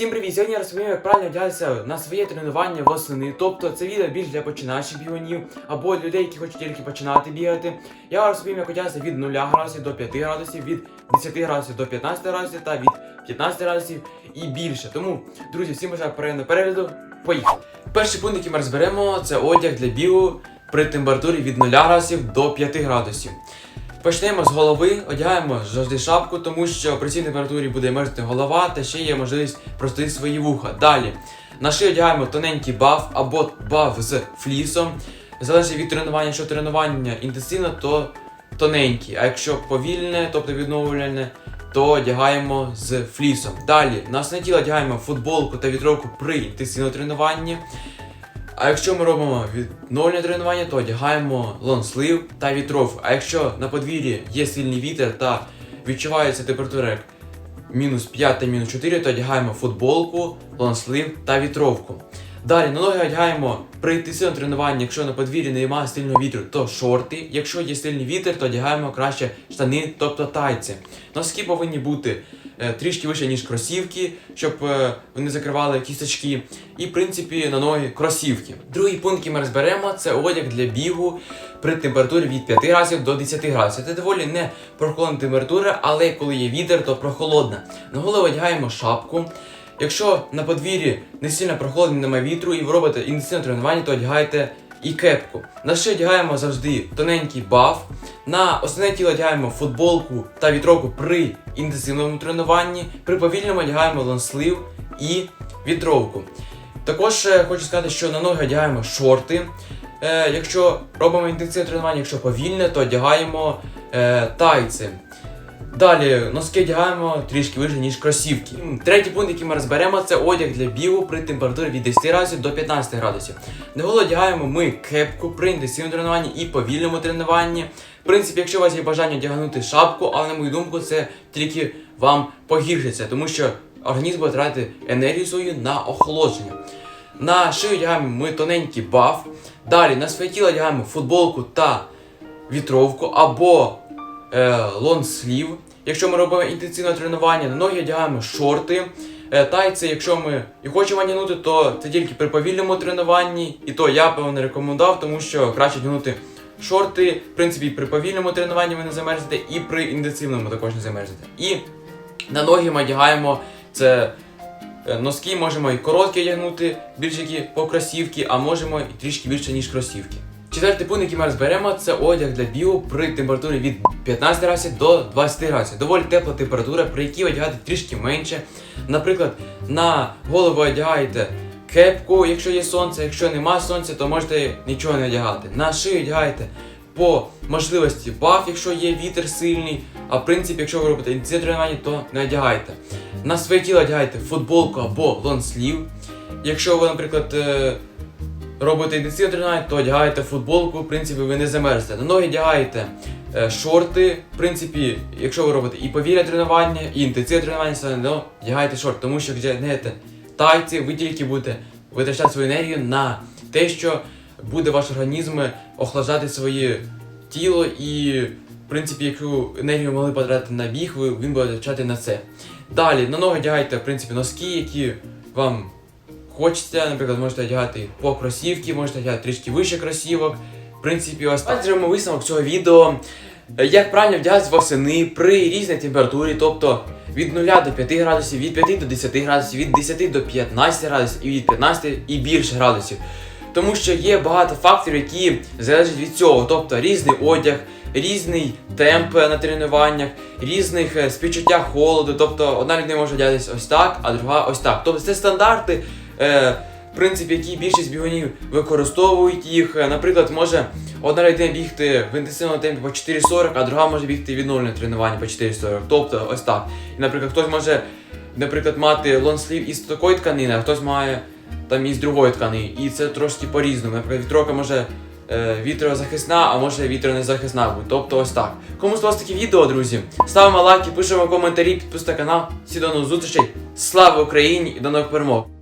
Всім привіт! Сьогодні я розповім, як правильно вдягатися на своє тренування восени. Тобто це відео більш для починаючих бігунів або людей, які хочуть тільки починати бігати. Я розповім, як одягатися від 0 градусів до 5 градусів, від 10 градусів до 15 градусів та від 15 градусів і більше. Тому, друзі, всім бажаю приємного перегляду. Поїхали! Перший пункт, який ми розберемо, це одяг для бігу при температурі від 0 градусів до 5 градусів. Почнемо з голови, одягаємо завжди шапку, тому що при цій температурі буде мерзнути голова та ще є можливість простити свої вуха. Далі на шию одягаємо тоненький баф або баф з флісом. Залежить від тренування, якщо тренування інтенсивне, то тоненький, а якщо повільне, тобто відновлювальне, то одягаємо з флісом. Далі на основне тіло одягаємо футболку та вітровку при інтенсивному тренуванні. А якщо ми робимо відновлення тренування, то одягаємо лонслив та вітровку. А якщо на подвір'ї є сильний вітер та відчувається температура мінус 5 та мінус 4, то одягаємо футболку, лонслив та вітровку. Далі на ноги одягаємо при інтенсивному тренуванні, якщо на подвір'ї немає сильного вітру, то шорти. Якщо є сильний вітер, то одягаємо краще штани, тобто тайці. Носки повинні бути трішки вище, ніж кросівки, щоб е, вони закривали кісточки. І, в принципі, на ноги кросівки. Другий пункт, який ми розберемо, це одяг для бігу при температурі від 5 градусів до 10 градусів. Це доволі не прохолодна температура, але коли є вітер, то прохолодна. На голову одягаємо шапку. Якщо на подвір'ї не сильно прохолодно, немає вітру і ви робите інтенсивне тренування, то одягайте і кепку. На шию одягаємо завжди тоненький баф. На основне тіло одягаємо футболку та вітровку при інтенсивному тренуванні. При повільному одягаємо лонслив і вітровку. Також е, хочу сказати, що на ноги одягаємо шорти. Е, якщо робимо інтенсивне тренування, якщо повільне, то одягаємо е, тайці. Далі носки одягаємо трішки вище, ніж кросівки. Третій пункт, який ми розберемо, це одяг для бігу при температурі від 10 градусів до 15 градусів. На одягаємо ми кепку при інтенсивному тренуванні і повільному тренуванні. В принципі, якщо у вас є бажання одягнути шапку, але на мою думку, це тільки вам погіршиться, тому що організм буде тратити енергію свою на охолодження. На шию одягаємо ми тоненький баф. Далі на своє тіло одягаємо футболку та вітровку або лонслів. Якщо ми робимо інтенсивне тренування, на ноги одягаємо шорти. Е, тайці, якщо ми і хочемо одягнути, то це тільки при повільному тренуванні. І то я певно не рекомендував, тому що краще одягнути шорти. В принципі, при повільному тренуванні ви не замерзнете, і при інтенсивному також не замерзнете. І на ноги ми одягаємо це е, носки, можемо і короткі одягнути, більш які по кросівки, а можемо і трішки більше, ніж кросівки. Четвертий пункт, який ми розберемо, це одяг для бігу при температурі від 15 градусів до 20 градусів. Доволі тепла температура, при якій одягати трішки менше. Наприклад, на голову одягаєте кепку, якщо є сонце, якщо нема сонця, то можете нічого не одягати. На шию одягаєте по можливості баф, якщо є вітер сильний. А в принципі, якщо ви робите інтенсивне тренування, то не одягайте. На своє тіло одягайте футболку або лонслів. Якщо ви, наприклад, е, робите інтенсивне тренування, то одягаєте футболку, в принципі, ви не замерзете. На ноги одягаєте е, шорти. В принципі, якщо ви робите і повільне тренування, і інтенсивне тренування, все одно одягаєте шорти, тому що одягаєте тайці, ви тільки будете витрачати свою енергію на те, що буде ваш організм охлаждати своє тіло і. В принципі, яку енергію могли потратити на біг, він буде витрачати на це. Далі на ноги одягайте в принципі носки, які вам хочеться, наприклад, можете одягати по кросівки, можете одягати трішки вище кросівок. В принципі, ось так. зробимо висновок цього відео. Е, Як правильно вдягатися восени при різній температурі, тобто від 0 до 5 градусів, від 5 до 10 градусів, від 10 до 15 градусів і від 15 і більше градусів. Тому що є багато факторів, які залежать від цього, тобто різний одяг, різний темп на тренуваннях, різних е, співчуття холоду. Тобто одна людина може одягатися ось так, а друга ось так. Тобто це стандарти, в принципі, які більшість бігунів використовують їх. Е, Наприклад, може одна людина бігти в інтенсивному темпі по 4,40, а друга може бігти відновлене тренування по 4,40. Тобто ось так. І, наприклад, хтось може, наприклад, мати лонслів із такої тканини, а хтось має там із другої ткани. І це трошки по-різному. Наприклад, вітровка може е, вітрозахисна, а може вітронезахисна бути. Тобто ось так. Кому сподобалось таке відео, друзі, ставимо лайки, пишемо коментарі, підписуйте канал. Всі до нових зустрічей. Слава Україні і до нових перемог!